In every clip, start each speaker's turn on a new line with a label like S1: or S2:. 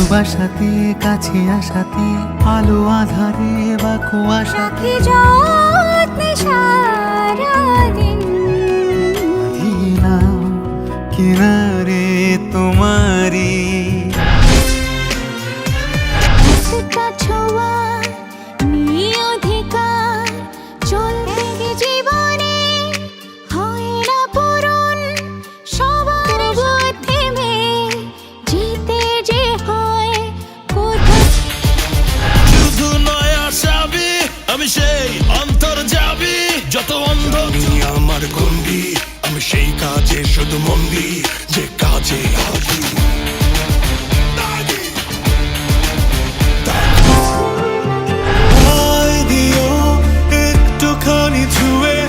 S1: ভালোবাসাতে কাছে আসাতে আলো আধারে বা কুয়াশাতে।
S2: সারা দিন সারাদিন।
S3: আমি সেই অন্তর যাবি যত অন্ধ
S4: আমি আমার গন্ডি আমি সেই কাজে শুধু মন্দি যে কাজে হাবি একটুখানি ছুঁয়ে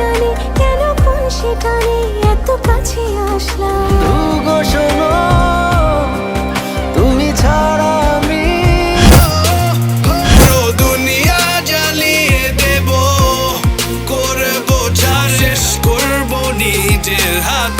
S2: জানি কেন কোন সেখানে এত কাছে আসলাম।
S1: গো শোনো তুমি ছাড়া আমি
S4: পুরো দুনিয়া জ্বালিয়ে দেব করব যা শেষ করব নিজের হাতে।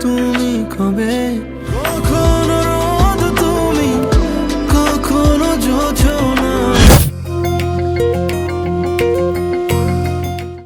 S4: তুমি কবে? কখন